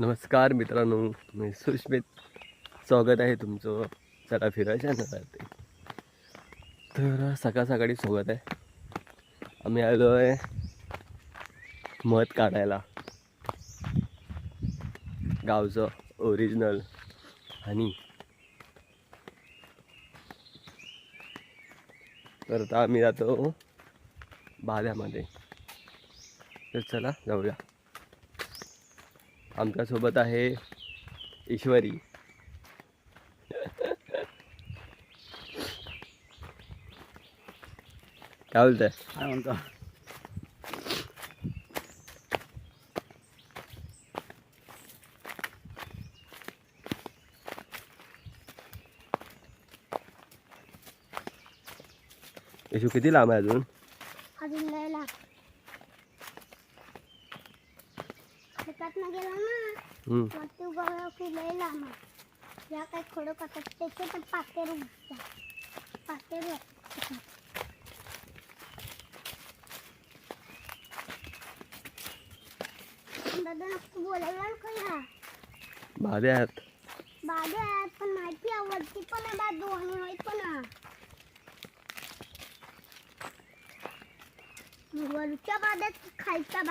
नमस्कार मित्रांनो मी सुष्मित स्वागत आहे तुमचं. चला फिरायच्या ते तर सकाळ सकाळी स्वागत आहे. आम्ही आलो आहे मध काढायला. गावचं ओरिजिनल आणि तर आता आम्ही जातो बाल्यामध्ये. तर चला जाऊया. आमच्यासोबत आहे ईश्वरी. काय बोलताय? काय म्हणतो? येशू किती लांब आहे अजून? अजून लय लाग शेतात ना गेला ना उगवलं आहे. या काही खडं काढतात त्याचे पण पातेर उगतात पातेर दादा बोलायला आहेत. आहेत पण माहिती आहे वरती पण आहे बा दोन्ही होय पण. वरच्या खालच्या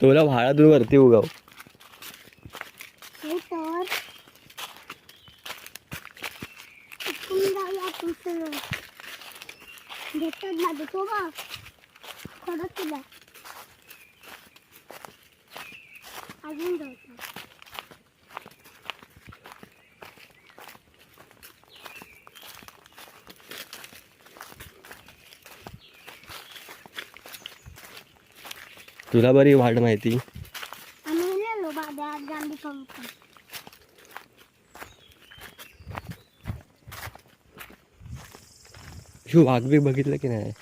तुला भाड्यातून वरती उगाव. घेतात ना देतो बा. तुला. अजून जाऊ तुला बरी वाट माहिती. आम्ही नेलो बाध्या जांभी कंपनी शू वाघ बी बघितलं की नाही?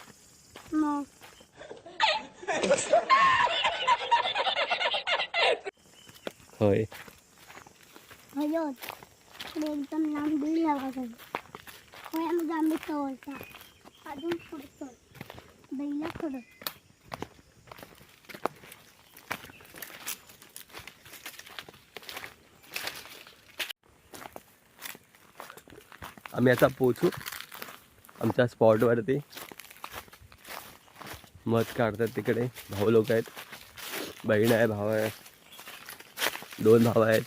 होय. हयो इकडे एकदम लांब लावायचं होय आम्ही अजून बैला थोडं आम्ही आता पोचू आमच्या स्पॉटवरती मध काढतात तिकडे. भाऊ लोक आहेत. बहीण आहे भाव आहे. दोन भाव आहेत.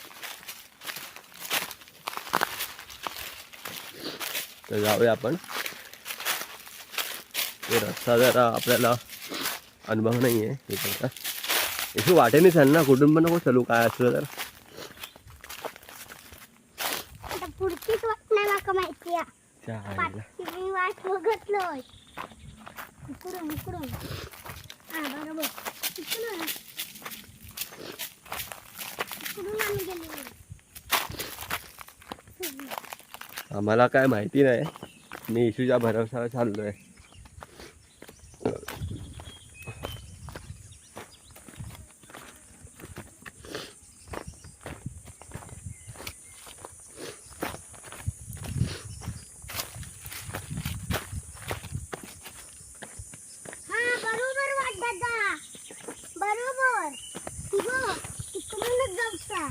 तर जाऊया आपण. ते रस्ता जरा आपल्याला अनुभव नाही आहे तिकडचा इथे वाटेनेच आहे ना? कुठून पण नको चालू काय असलं तर आता पुढचीच वाट नाही माका माहिती आहे त्या आईला. मी वाट बघतलोय. इकडून इकडून. हा बरोबर. इकडून इकडून आम्ही गेलेलो. आम्हाला काय माहिती नाही. मी इशूच्या भरोशावर चाललोय. हा बरोबर वाट दादा बरोबर इगो इकडूनच जाऊचा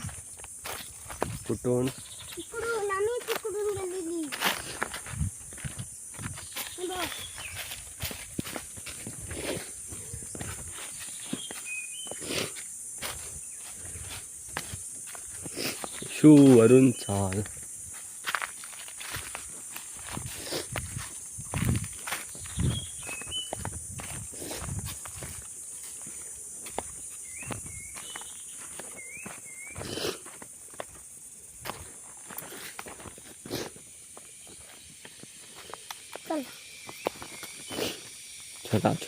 कुठून इकडून आम्ही तिकडून गेलेली हे बघ, शू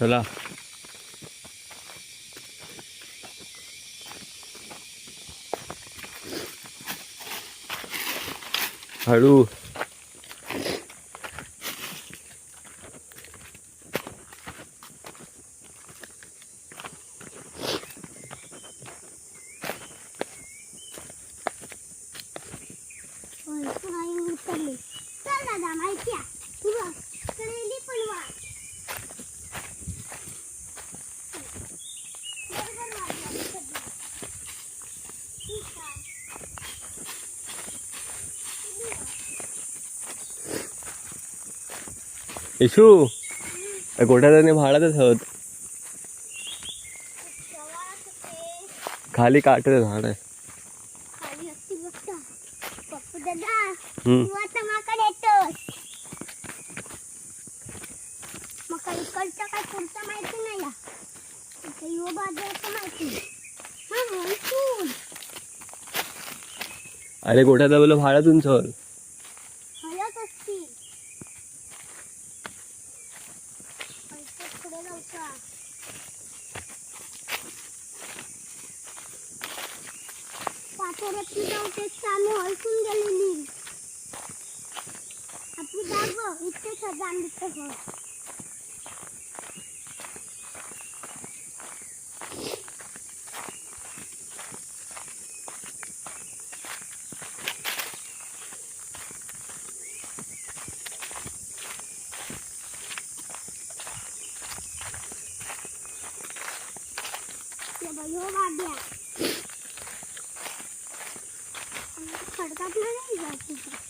चला चला हळू होय, नाही उतरली चल दादा माहिती आहे तू बघ कळली पण वाट बरोबर वाट इशू त्या गोठ्याने भाडातच हवत खाली काट झाड आहे खाली असती बघता पप्पू दादा हम्म. तू आता माकडे येतोस मका इकडचा काय पुढचा माहिती नाही या इथे यो बाजूचा माहिती. हा म्हणून अरे गोठ्यात बोल भाडातून चल हलत असती पैसे पुढे लवकर पाठोऱ्यातली जाऊ तेच आम्ही हलसून गेलेली आपली जाग इथेच जांभीचं घर या बाई, हो वाड्या खडकात नाही जात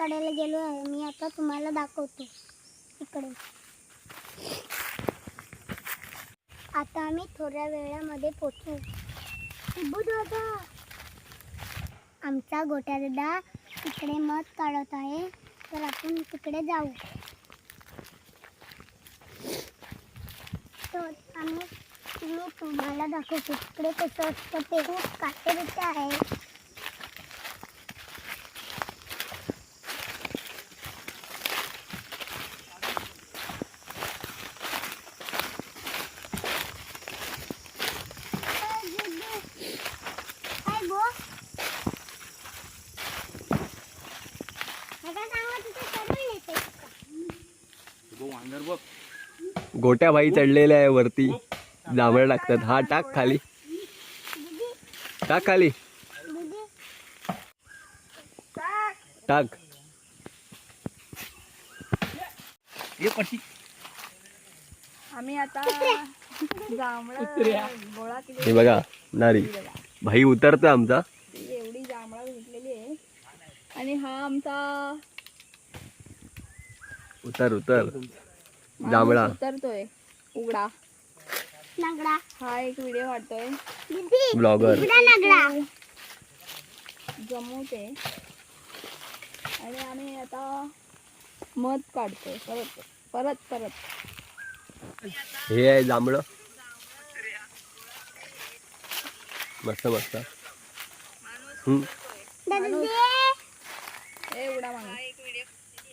काढायला गेलो आहे. मी आता तुम्हाला दाखवतो. इकडे. आता आम्ही थोड्या वेळामध्ये पोचू. शिबू दादा. आमचा गोट्या दादा तिकडे मध काढत आहे. तर आपण तिकडे जाऊ. तर आम्ही मी तुम्हाला दाखवतो. तिकडे कसं असतं ते खूप काटे बिटे आहे. गोट्या भाई चढलेल्या आहे वरती. जांभळ टाकतात. हा टाक खाली. टाक खाली. टाक. आम्ही आता हे बघा नारी. भाई उतरतो आमचा. ती एवढी जांभळं भेटलेली आहे. आणि हा आमचा उतर उतर. जांभळा. उतरतोय. उघडा. नागडा. हा एक व्हिडिओ वाटतोय ब्लॉगर नागडा. जमवते आणि आम्ही आता मध काढतोय. परत परत परत. हे आहे जांभळ. मस्त मस्त. ए उघडा माणूस.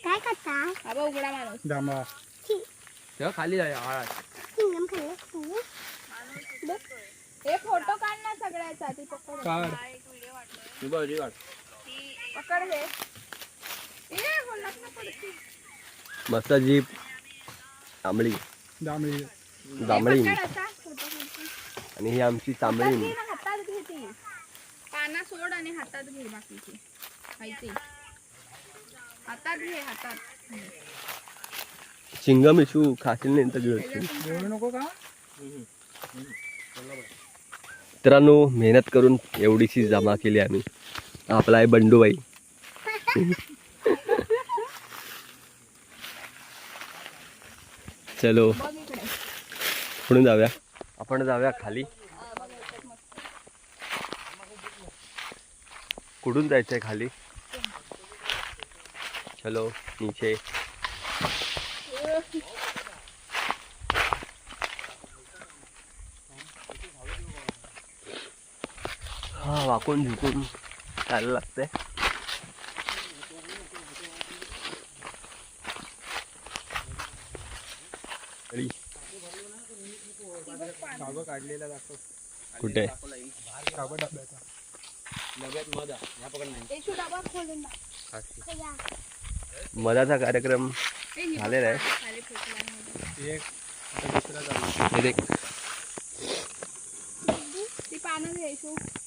काय करता? हा बघ उघडा माणूस. तेव्हा खाली खाल्लं खाल्लं हे फोटो काढ ना सगळ्याचा ती पकड. पकड हे. ए, बोललात ना पडती. मस्त जीप. तांबडी. जांभळी पकड असा, फोटो काढतो. आणि ही आमची तांबडी. हातात घे ती. पाना सोड आणि हातात घे बाकीची. माहिती हातात घे हातात. तर गिळशील. नको का? मित्रांनो मेहनत करून एवढीशी जमा केली आम्ही. आपला आहे बंडूबाई. चलो. पुढून जाऊया. आपण जाऊया खाली. कुठून जायचंय खाली? चलो नीचे. वाकून झुकून जायला लागतंय अडी. कुठे. मधाचा कार्यक्रम ही झालेला आहे खाली फेकला आहे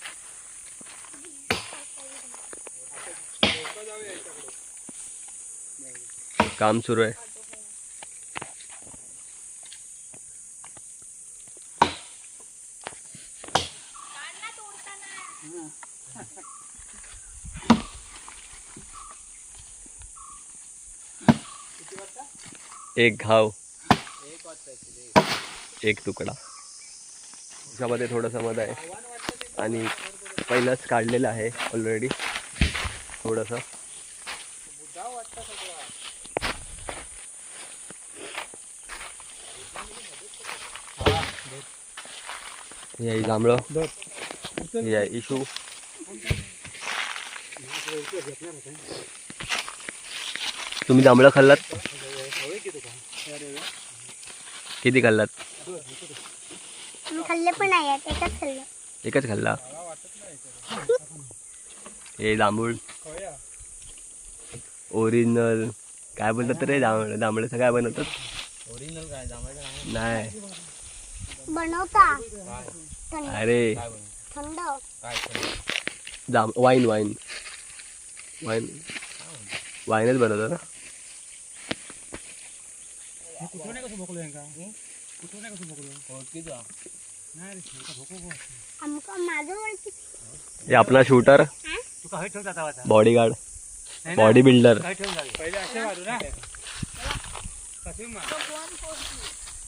काम सुरू आहे. एक घाव. एक तुकडा. त्याच्यामध्ये थोडंसं मध आहे. आणि पहिलाच काढलेला आहे ऑलरेडी थोडंसं. जांभळं. हे आहे इशू. तुम्ही जांभळं खाल्लात? किती खाल्लात? खाल्ले पण आहे एकच खाल्लं. एकच खाल्ला? हे जांभूळ. ओरिजिनल काय बोलतात रे जांभळ जांभळाचं काय बनवतात? ओरिजिनल काय नाही. बनवता. अरे. थंड. काय जाम वाईन वाईन वाईन वाईनच बनवतो ना? आमका माझं हे बॉडीगार्ड बॉडी बिल्डर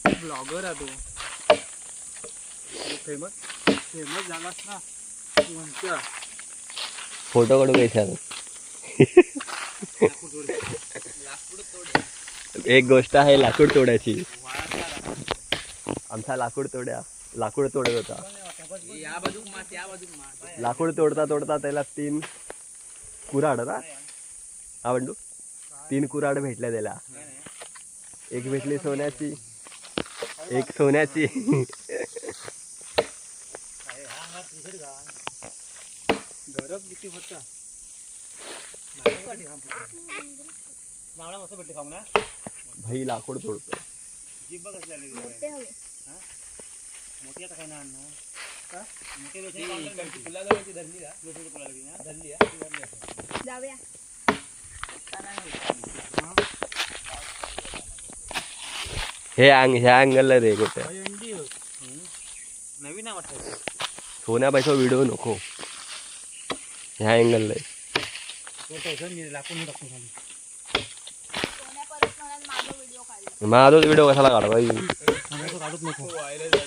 ब्लॉगर आहे तो फेमस फेमस झालास ना. म्हणत्या फोटो काढू पैसा एक गोष्ट आहे लाकूड तोड्याची. आमचा लाकूड तोड्या. लाकूड तोडत होता. लाकूड तोडता तोडता त्याला तीन कुराड ना? हा बंडू? तीन कुराड भेटल्या त्याला. एक भेटली सोन्याची एक सोन्याची. भाई लाकूड तोडतो ना मोठी आता काय ना? अण्णा धरली जाऊया. हे अँग ह्या अँगलला रे कुठे? अंडी नवीन आहे वाटतं. सोन्या पैसा व्हिडिओ नको. ह्या अँगलला तो मी खाली. परत माझा व्हिडिओ काढला. माझा व्हिडिओ कशाला काढा भाई आम्ही काढूच नको. डिलीट कर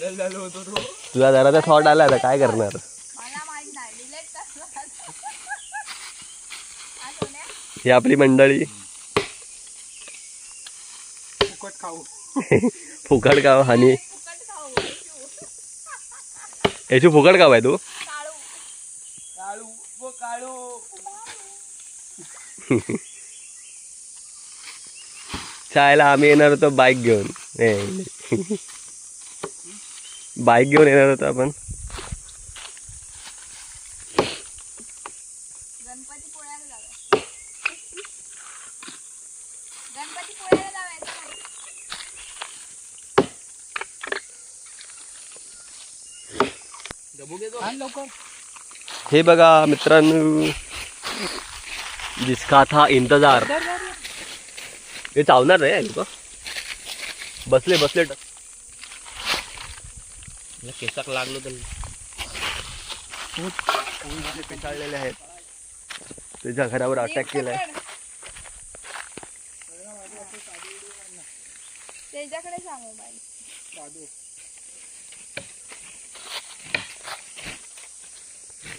व्हायरल झालो होतो तो. तुला जरा त्या थॉट आला आता काय करणार? मला माहीत नाही डिलीट कर हा ही आपली मंडळी. फुकट खाऊ. फुकट खाऊ याची फुकट गाव आहे तू? काळू. काळू वो काळू. शाळेला आम्ही येणार होतो बाईक घेऊन. बाईक घेऊन येणार होतो आपण. हे बघा मित्रांनो जिसका था इंतजार हे चावणार रे लोक. बसले बसले. केसाक लागलो तर पिटाळलेले आहेत. त्याच्या घरावर अटॅक केलाय. त्याच्याकडे जा मोबाईल दादू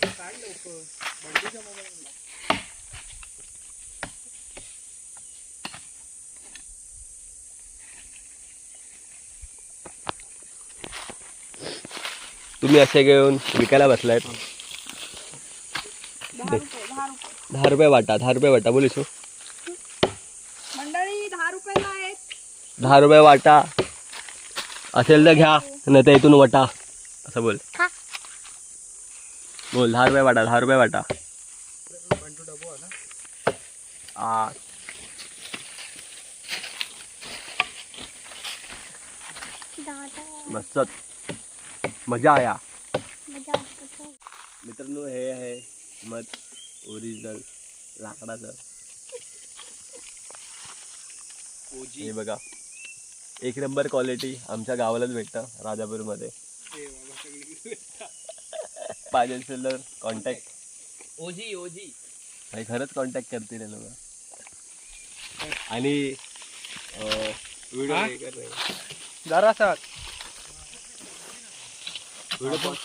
काढ लवकर बंडूच्या मोबाईल तुम्ही असे घेऊन विकायला बसलायत. रुपये दहा रुपये वाटा दहा रुपये वाटा बोलिस मंडळी दहा रुपयाला आहेत. दहा रुपये वाटा. असेल तर घ्या नाही तर इथून वटा. असं बोल. बोल दहा रुपये वाटा दहा रुपये वाटा. आ. मस्त मजा आया. मित्रांनो हे आहे मध ओरिजिनल लाकडाचं. हे बघा. एक नंबर क्वालिटी आमच्या गावालाच भेटतं राजापूरमध्ये. पाहिजे असेल तर कॉन्टॅक्ट ओजी ओजी. नाही खरंच कॉन्टॅक्ट करतील लोक. आणि व्हिडिओ हा? हे Böyle bak.